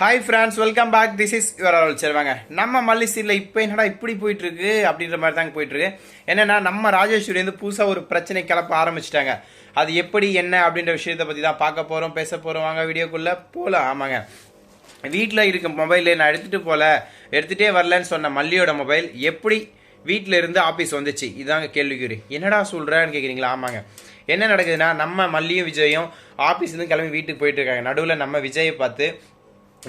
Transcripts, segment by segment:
Hi friends welcome back this is your all சரிவாங்க நம்ம மல்லிசீரில் இப்போ என்னடா இப்படி போயிட்டுருக்கு அப்படின்ற மாதிரி தாங்க போயிட்டுருக்கு. என்னென்னா நம்ம ராஜேஸ்வரி வந்து புதுசாக ஒரு பிரச்சனை கிளப்ப ஆரம்பிச்சிட்டாங்க. அது எப்படி என்ன அப்படின்ற விஷயத்தை பற்றி தான் பார்க்க போகிறோம் பேச போகிறோம் வாங்க வீடியோக்குள்ளே போகலாம் ஆமாங்க. வீட்டில் இருக்க மொபைல் நான் எடுத்துகிட்டு போகல எடுத்துகிட்டே வரலன்னு சொன்ன மல்லியோட மொபைல் எப்படி வீட்டில் இருந்து ஆஃபீஸ் வந்துச்சு? இதாங்க கேள்விக்குறி. என்னடா சொல்கிறேன்னு கேட்குறீங்களா ஆமாங்க. என்ன நடக்குதுன்னா நம்ம மல்லியும் விஜயும் ஆஃபீஸ்லேருந்து கிளம்பி வீட்டுக்கு போயிட்டு இருக்காங்க. நடுவில் நம்ம விஜயை பார்த்து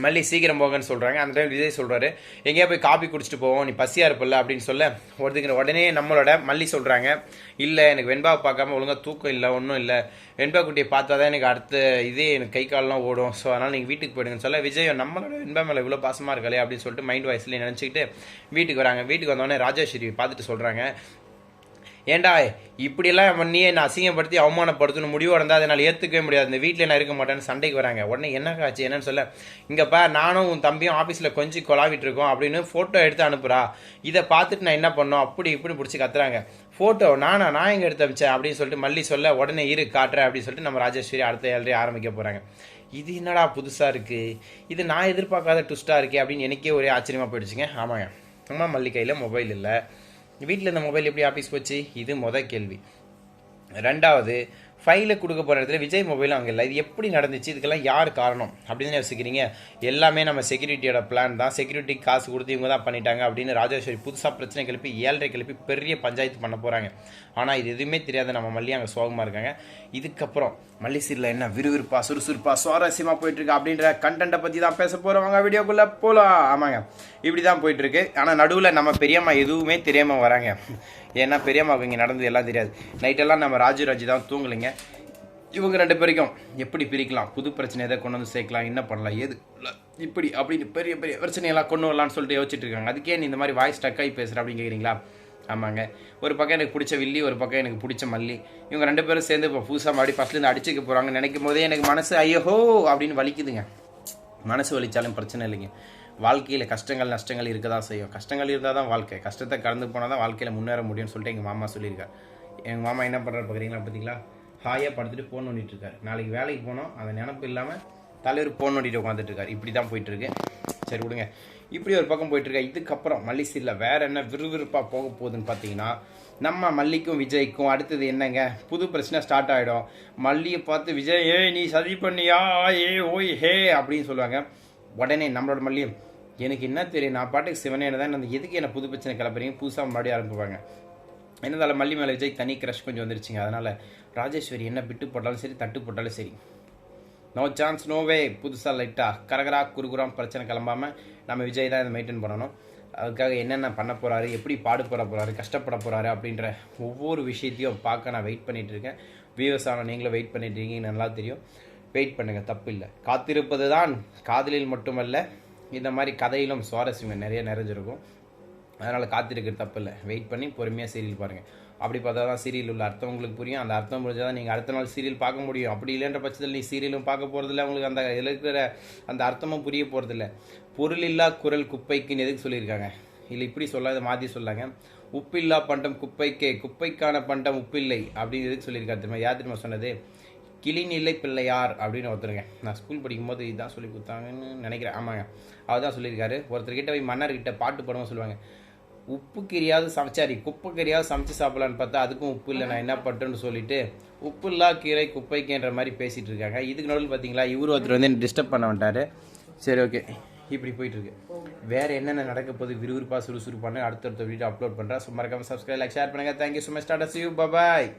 மல்லி சீக்கிரம் போகன்னு சொல்கிறாங்க அந்த டைம் விஜய் சொல்கிறாரு எங்கேயா போய் காப்பி குடிச்சிட்டு போவோம் நீ பசியாக இருப்பில்ல? அப்படின்னு சொல்ல ஒருத்துக்கிற உடனே நம்மளோட மல்லி சொல்கிறாங்க இல்லை எனக்கு வெண்பாவை பார்க்காம ஒழுங்காக தூக்கம் இல்லை ஒன்றும் இல்லை. வெண்பா குட்டியை பார்த்தா தான் எனக்கு அடுத்த இதே எனக்கு கை கால்லாம் ஓடும். ஸோ அதனால் நீங்கள் வீட்டுக்கு போயிடுங்கன்னு சொல்ல விஜய் நம்மளோட வெண்பா மேலே இவ்வளோ பாசமாக இருக்காளே? அப்படின்னு சொல்லிட்டு மைண்ட் வாய்ஸ்லேயே நினச்சிக்கிட்டு வீட்டுக்கு வராங்க. வீட்டுக்கு வந்தோடனே ராஜேஸ்வரி பார்த்துட்டு சொல்கிறாங்க ஏன்டா இப்படியெல்லாம் பண்ணியே நான் அசிங்கப்படுத்தி அவமானப்படுத்தணும் முடிவு இருந்தால் அதை என்னால் ஏற்றுக்கவே முடியாது. இந்த வீட்டில் நான் இருக்க மாட்டேன்னு சண்டைக்கு வராங்க. உடனே என்ன ஆச்சு என்னன்னு சொல்ல. இங்கேப்பா நானும் உன் தம்பியும் ஆஃபீஸில் கொஞ்சம் கொலாவிட்டு இருக்கோம் அப்படின்னு ஃபோட்டோ எடுத்து அனுப்புறா. இதை பார்த்துட்டு நான் என்ன பண்ணோம்? அப்படி இப்படி பிடிச்சி கத்துறாங்க. ஃபோட்டோ நானா நான் எங்கே எடுத்து அமிச்சேன்? அப்படின்னு சொல்லிட்டு மல்லி சொல்ல உடனே இரு காட்டுறேன் அப்படின்னு சொல்லிட்டு நம்ம ராஜேஸ்வரி அடுத்த ஏழரை ஆரம்பிக்க போகிறாங்க இது என்னடா புதுசாக இருக்குது இது நான் எதிர்பார்க்காத ட்விஸ்ட்டாக இருக்கே அப்படின்னு எனக்கே ஒரே ஆச்சரியமாக போயிடுச்சுங்க. ஆமாங்க. அம்மா மல்லி கையில் மொபைல் இல்லை. வீட்டில் இந்த மொபைல் எப்படி ஆஃபீஸ் போச்சு? இது மொதல் கேள்வி. ரெண்டாவது ஃபைலை கொடுக்க போகிற இடத்துல விஜய் மொபைலும் அங்கே இல்லை. இது எப்படி நடந்துச்சு? இதுக்கெல்லாம் யார் காரணம்? அப்படின்னு யோசிக்கிறீங்க. எல்லாமே நம்ம செக்யூரிட்டியோட பிளான் தான். செக்யூரிட்டி காசு கொடுத்து இவங்க தான் பண்ணிட்டாங்க அப்படின்னு ராஜேஸ்வரி புதுசாக பிரச்சனை கிளப்பி ஏழரை கிளப்பி பெரிய பஞ்சாயத்து பண்ண போகிறாங்க ஆனால் இது எதுவுமே தெரியாத நம்ம மல்லி அங்கே சோகமாக இருக்காங்க. இதுக்கப்புறம் மல்லிசீரில் என்ன விறுவிறுப்பா சுறுசுறுப்பா சுவாரஸ்யமாக போயிட்டுருக்கு அப்படின்ற கண்டென்ட்டை பற்றி தான் பேச போகிறவங்க வீடியோக்குள்ளே போகலாம் ஆமாங்க. இப்படி தான் போயிட்டுருக்கு. ஆனால் நடுவில் நம்ம பெரியம்மா எதுவுமே தெரியாமல் வராங்க. ஏன்னா பெரியம்மாவுக்கு இங்கே நடந்தது எல்லாம் தெரியாது. நைட்டெல்லாம் நம்ம ராஜு ராஜு தான் தூங்கலைங்க. இவங்க ரெண்டு பேருக்கும் எப்படி பிரிக்கலாம்? புது பிரச்சனை எதை கொண்டு வந்து சேர்க்கலாம் என்ன பண்ணலாம் எது இப்படி அப்படின்னு பெரிய பெரிய பிரச்சனையெல்லாம் கொண்டு வரலாம்னு சொல்லிட்டு யோசிச்சுட்டு இருக்காங்க. அதுக்கே நீ இந்த மாதிரி வாய்ஸ் டக்காகி பேசுகிற அப்படின்னு கேட்குறீங்களா ஆமாங்க. ஒரு பக்கம் எனக்கு பிடிச்ச வில்லி ஒரு பக்கம் எனக்கு பிடிச்ச மல்லி. இவங்க ரெண்டு பேரும் சேர்ந்து இப்போ புதுசாக மறுபடியும் ஃபஸ்ட்லேருந்து அடிச்சுக்க போகிறாங்க நினைக்கும் போதே எனக்கு மனசு ஐயோ அப்படின்னு வலிக்குதுங்க. மனசு வலிச்சாலும் பிரச்சனை இல்லைங்க. வாழ்க்கையில் கஷ்டங்கள் நஷ்டங்கள் இருக்க தான் செய்யும். கஷ்டங்கள் இருந்தால் தான் வாழ்க்கை. கஷ்டத்தை கடந்து போனால் தான் வாழ்க்கையில் முன்னேற முடியும்னு சொல்லிட்டு எங்கள் மாமா சொல்லியிருக்காரு. எங்கள் மாமா என்ன பண்ணுறாரு பார்க்குறீங்களா பார்த்தீங்களா ஹாயாக படுத்துட்டு ஃபோன் நோண்டிட்டு இருக்காரு நாளைக்கு வேலைக்கு போனோம். அந்த நினப்பு இல்லாமல் தலைவர் ஃபோன் நோண்டிட்டு உட்காந்துட்டு இருக்காரு இப்படி தான் போயிட்டுருக்கு. சரி விடுங்க. இப்படி ஒரு பக்கம் போயிட்டுருக்கா. இதுக்கப்புறம் மல்லிசீரில் வேறு என்ன விறுவிறுப்பாக போக போகுதுன்னு பார்த்தீங்கன்னா நம்ம மல்லிக்கும் விஜய்க்கும் அடுத்தது என்னங்க? புது பிரச்சனை ஸ்டார்ட் ஆகிடும் மல்லியை பார்த்து விஜய் ஏ நீ சதி பண்ணியா? ஏ ஓய் ஹே அப்படின்னு சொல்லுவாங்க. உடனே நம்மளோட மல்லியும் எனக்கு என்ன தெரியும்? நான் பாட்டுக்கு சிவனே தான் அந்த எதுக்கு என்ன புது பிரச்சனை கிளப்புறீங்க? புதுசாக மறுபடியும் ஆரம்பிப்பாங்க. என்னதால மல்லி மேலே விஜய் தனி க்ரஷ் கொஞ்சம் வந்துருச்சுங்க. அதனால் ராஜேஸ்வரி என்ன பிட்டு போட்டாலும் சரி தட்டு போட்டாலும் சரி. நோ சான்ஸ் நோவே புதுசாக லைட்டாக கரகரா குறுகுறாம் பிரச்சனை கிளம்பாமல் நம்ம விஜய் தான் இதை மெயின்டைன் பண்ணணும். அதுக்காக என்னென்ன பண்ண போகிறாரு எப்படி பாடுபட போகிறாரு கஷ்டப்பட போகிறாரு அப்படின்ற ஒவ்வொரு விஷயத்தையும் பார்க்க நான் வெயிட் பண்ணிகிட்டு இருக்கேன். வியூவர்ஸ் ஆனால் நீங்களும் வெயிட் பண்ணிட்டு இருக்கீங்க நல்லா தெரியும். வெயிட் பண்ணுங்கள் தப்பு இல்லை. காத்திருப்பது தான் காதலில் மட்டுமல்ல இந்த மாதிரி கதையிலும் சுவாரஸ்யம் நிறைய நிறைஞ்சிருக்கும். அதனால் காத்திருக்கிறது தப்பு இல்லை வெயிட் பண்ணி பொறுமையாக சீரியல் பாருங்கள் அப்படி பார்த்தா தான் சீரியல் உள்ள அர்த்தம் உங்களுக்கு புரியும். அந்த அர்த்தம் புரிஞ்சால் தான் நீங்கள் அடுத்த நாள் சீரியல் பார்க்க முடியும். அப்படி இல்லைன்ற பட்சத்தில் நீ சீரியலும் பார்க்க போகிறதில்ல உங்களுக்கு அந்த இதில் இருக்கிற அந்த அர்த்தமும் புரிய போகிறதில்ல பொருள் இல்லா குரல் குப்பைக்குன்னு எதுக்கு சொல்லியிருக்காங்க? இல்லை இப்படி சொல்லாத மாற்றி சொல்லாங்க. உப்பில்லா பண்டம் குப்பைக்கே குப்பைக்கான பண்டம் உப்பில்லை அப்படின்னு எதுக்கு சொல்லியிருக்காரு திரும்ப யார் திரும்ப சொன்னது? கிளிநிலை பிள்ளையார் அப்படின்னு ஒருத்தருங்க. நான் ஸ்கூல் படிக்கும்போது இதுதான் சொல்லி கொடுத்தாங்கன்னு நினைக்கிறேன். ஆமாங்க. அவர் தான் சொல்லியிருக்காரு. ஒருத்தர்கிட்ட போய் மன்னர்கிட்ட பாட்டு பாடவும் சொல்லுவாங்க. உப்பு கறியாவது சமைச்சாரி குப்பை கறியாவது சமைச்சு சாப்பிடலான்னு பார்த்தா அதுக்கும் உப்பு இல்லை நான் என்ன பண்ணுறேன்னு சொல்லிட்டு உப்பு இல்லா கீரை குப்பைக்குன்ற மாதிரி பேசிட்டு இருக்காங்க. இதுக்கு நடுவில் பார்த்தீங்களா இவர் ஒருத்தர் வந்து என்ன டிஸ்டர்ப் பண்ண வேண்டாரு சரி ஓகே இப்படி போயிட்டு இருக்கு. வேற என்னென்ன நடக்க போகுது? விறுவிறுப்பாக சுறுசுறுப்பான அடுத்தடுத்த வீடியோ அப்லோட் பண்ணுறேன் ஸோ இருக்காமல் சப்ஸ்கிரைப் லைக் ஷேர் பண்ணுங்க. Thank you so much tata see you bye